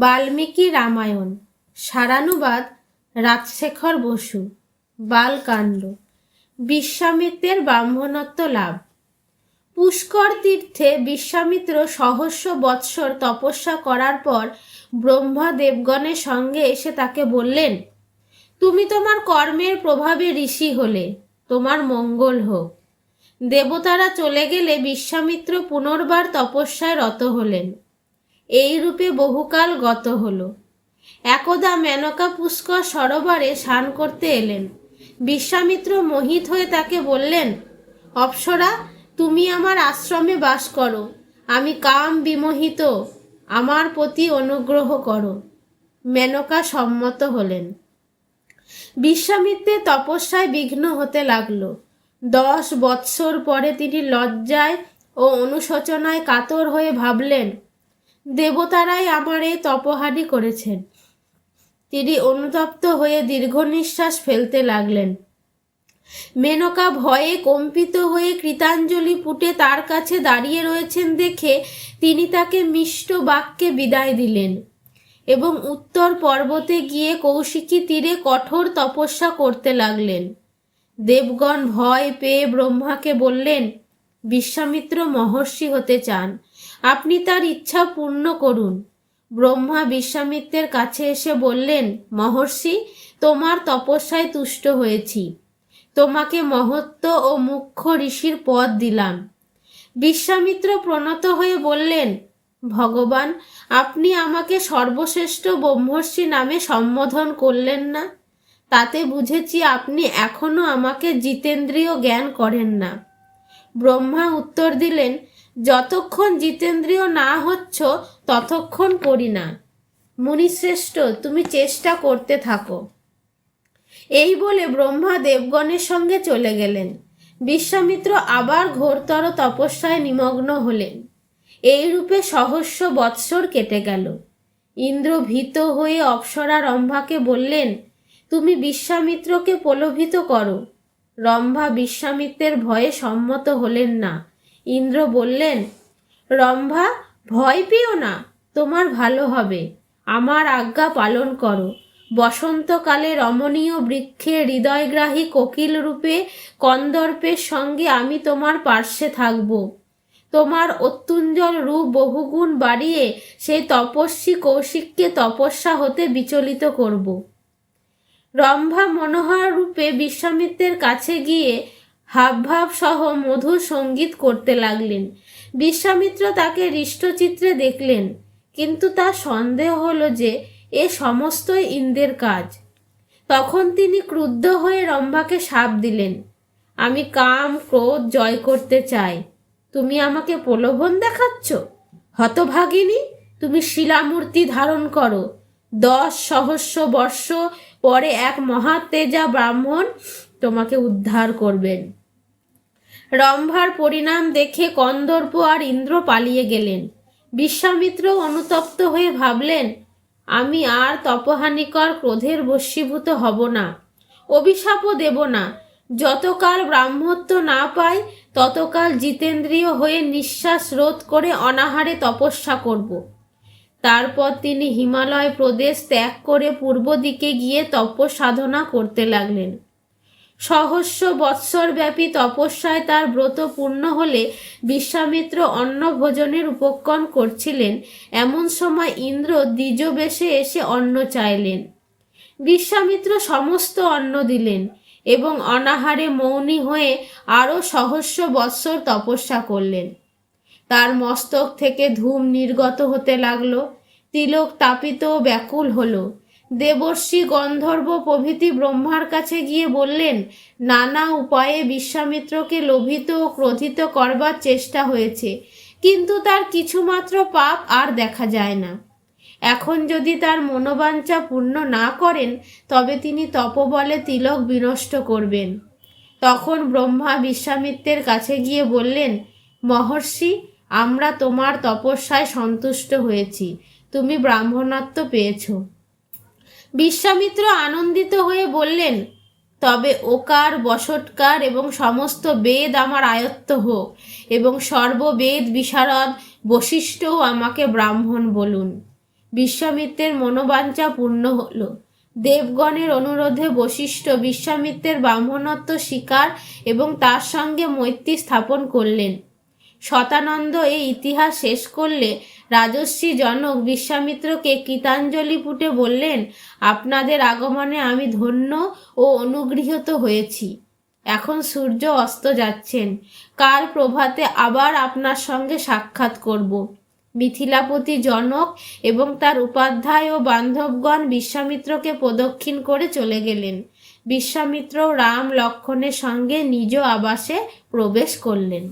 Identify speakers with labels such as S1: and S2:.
S1: বাল্মীকি রামায়ণ সারানুবাদ রাজশেখর বসু, বালকাণ্ড, বিশ্বামিত্রের ব্রাহ্মণত্ব লাভ। পুষ্কর তীর্থে বিশ্বামিত্র সহস্র বৎসর তপস্যা করার পর ব্রহ্মা দেবগণের সঙ্গে এসে তাকে বললেন, তুমি তোমার কর্মের প্রভাবে ঋষি হলে, তোমার মঙ্গল হোক। দেবতারা চলে গেলে বিশ্বামিত্র পুনর্বার তপস্যায় রত হলেন। এই রূপে বহুকাল গত হল। একদা মেনকা পুষ্কর সরোবরে স্নান করতে এলেন। বিশ্বামিত্র মোহিত হয়ে তাকে বললেন, অপ্সরা, তুমি আমার আশ্রমে বাস করো। আমি কাম বিমোহিত। আমার প্রতি অনুগ্রহ করো। মেনকা সম্মত হলেন। বিশ্বামিত্রের তপস্যায় বিঘ্ন হতে লাগল। দশ বৎসর পরে তিনি লজ্জায় ও অনুশোচনায় কাতর হয়ে ভাবলেন দেবতারাই আমার এই তপহানি করেছেন। তিনি অনুতপ্ত হয়ে দীর্ঘ নিঃশ্বাস ফেলতে লাগলেন। মেনকা ভয়ে কম্পিত হয়ে কৃতাঞ্জলি পুটে তার কাছে দাঁড়িয়ে রয়েছেন দেখে তিনি তাকে মিষ্ট বাক্যে বিদায় দিলেন এবং উত্তর পর্বতে গিয়ে কৌশিকী তীরে কঠোর তপস্যা করতে লাগলেন। দেবগণ ভয় পেয়ে ব্রহ্মাকে বললেন, বিশ্বামিত্র মহর্ষি হতে চান। আপনি তার ইচ্ছা পূর্ণ করুন। ব্রহ্মা বিশ্বামিত্রের কাছে এসে বললেন, মহর্ষি, তোমার তপস্যায় তুষ্ট হয়েছি। তোমাকে মহত্ব ও মুখ্য ঋষির পদ দিলাম। বিশ্বামিত্র প্রণত হয়ে বললেন, ভগবান, আপনি আমাকে সর্বশ্রেষ্ঠ ব্রহ্মর্ষি নামে সম্বোধন করলেন না। তাতে বুঝেছি আপনি এখনও আমাকে জিতেন্দ্রীয় জ্ঞান করেন না। ব্রহ্মা উত্তর দিলেন যতক্ষণ জিতেন্দ্রীয় না হচ্ছ, ততক্ষণ করি না। মুনিশ্রেষ্ঠ, তুমি চেষ্টা করতে থাকো। এই বলে ব্রহ্মা দেবগণের সঙ্গে চলে গেলেন। বিশ্বামিত্র আবার ঘোরতর তপস্যায় নিমগ্ন হলেন। এই রূপে সহস্র বৎসর কেটে গেল। ইন্দ্র ভীত হয়ে অপ্সরা রম্ভাকে বললেন, তুমি বিশ্বামিত্রকে প্রলোভিত করো। রম্ভা বিশ্বামিত্রের ভয়ে সম্মত হলেন না। ইন্দ্র বললেন, রম্ভা, ভয় পেও না, তোমার ভালো হবে। আমার আজ্ঞা পালন করো। বসন্তকালে রমণীয় বৃক্ষে হৃদয়গ্রাহী কোকিল রূপে কন্দর্পের সঙ্গে আমি তোমার পার্শ্বে থাকব। তোমার অত্যুঞ্জল রূপ বহুগুণ বাড়িয়ে সেই তপস্বী কৌশিককে তপস্যা হতে বিচলিত করব। রম্ভা মনোহর রূপে বিশ্বামিত্রের কাছে গিয়ে হাবভাব সহ মধুর সংগীত করতে লাগলেন। বিশ্বামিত্র তাকে হৃষ্টচিত্রে দেখলেন, কিন্তু তার সন্দেহ হলো যে এ সমস্তই ইন্দ্রের কাজ। তখন তিনি ক্রুদ্ধ হয়ে রম্ভাকে সাপ দিলেন, আমি কাম, ক্রোধ, জয় করতে চাই। তুমি আমাকে প্রলোভন দেখাচ্ছ? হতভাগিনী, তুমি শিলামূর্তি ধারণ করো। দশ সহস্র বর্ষ পরে এক মহাতেজা ব্রাহ্মণ তোমাকে উদ্ধার করবেন। রম্ভার পরিণাম দেখে কন্দর্প আর ইন্দ্র পালিয়ে গেলেন। বিশ্বামিত্র অনুতপ্ত হয়ে ভাবলেন, আমি আর তপহানিকর ক্রোধের বশীভূত হব না, অভিশাপও দেব না। যতকাল ব্রাহ্মত্ব না পাই, ততকাল জিতেন্দ্রীয় হয়ে নিঃশ্বাস রোধ করে অনাহারে তপস্যা করব। তারপর তিনি হিমালয় প্রদেশ ত্যাগ করে পূর্ব দিকে গিয়ে তপ সাধনা করতে লাগলেন। সহস্র বৎসরব্যাপী তপস্যায় তার ব্রত পূর্ণ হলে বিশ্বামিত্র অন্ন ভোজনের উপক্রম করছিলেন। এমন সময় ইন্দ্র দ্বিজবেশে এসে অন্ন চাইলেন। বিশ্বামিত্র সমস্ত অন্ন দিলেন এবং অনাহারে মৌনী হয়ে আরও সহস্র বৎসর তপস্যা করলেন। তার মস্তক থেকে ধূম নির্গত হতে লাগল। তিলক তাপিত ব্যাকুল হলো। দেবর্ষি গন্ধর্ব প্রভৃতি ব্রহ্মার কাছে গিয়ে বললেন, নানা উপায়ে বিশ্বামিত্রকে লোভিত ও ক্রোধিত করবার চেষ্টা হয়েছে, কিন্তু তার কিছুমাত্র পাপ আর দেখা যায় না। এখন যদি তার মনোবাঞ্ছা পূর্ণ না করেন, তবে তিনি তপবলে তিলক বিনষ্ট করবেন। তখন ব্রহ্মা বিশ্বামিত্রের কাছে গিয়ে বললেন, মহর্ষি, আমরা তোমার তপস্যায় সন্তুষ্ট হয়েছি, তুমি ব্রাহ্মণত্ব পেয়েছ। বিশ্বামিত্র আনন্দিত হয়ে বললেন, তবে ওকার বসটকার এবং সমস্ত বেদ আমার আয়ত্ত হোক এবং সর্ববেদ বিশারদ বশিষ্ঠও আমাকে ব্রাহ্মণ বলুন। বিশ্বামিত্রের মনোবাঞ্ছা পূর্ণ হল। দেবগণের অনুরোধে বশিষ্ঠ বিশ্বামিত্রের ব্রাহ্মণত্ব স্বীকার এবং তার সঙ্গে মৈত্রী স্থাপন করলেন। শতানন্দ এই ইতিহাস শেষ করলে রাজর্ষি জনক বিশ্বামিত্রকে কৃতাঞ্জলি পুটে বললেন, আপনাদের আগমনে আমি ধন্য ও অনুগৃহীত হয়েছি। এখন সূর্য অস্ত যাচ্ছেন। কাল প্রভাতে আবার আপনার সঙ্গে সাক্ষাৎ করব। মিথিলাপতি জনক এবং তার উপাধ্যায় ও বান্ধবগণ বিশ্বামিত্রকে প্রদক্ষিণ করে চলে গেলেন। বিশ্বামিত্র রাম লক্ষণের সঙ্গে নিজ আবাসে প্রবেশ করলেন।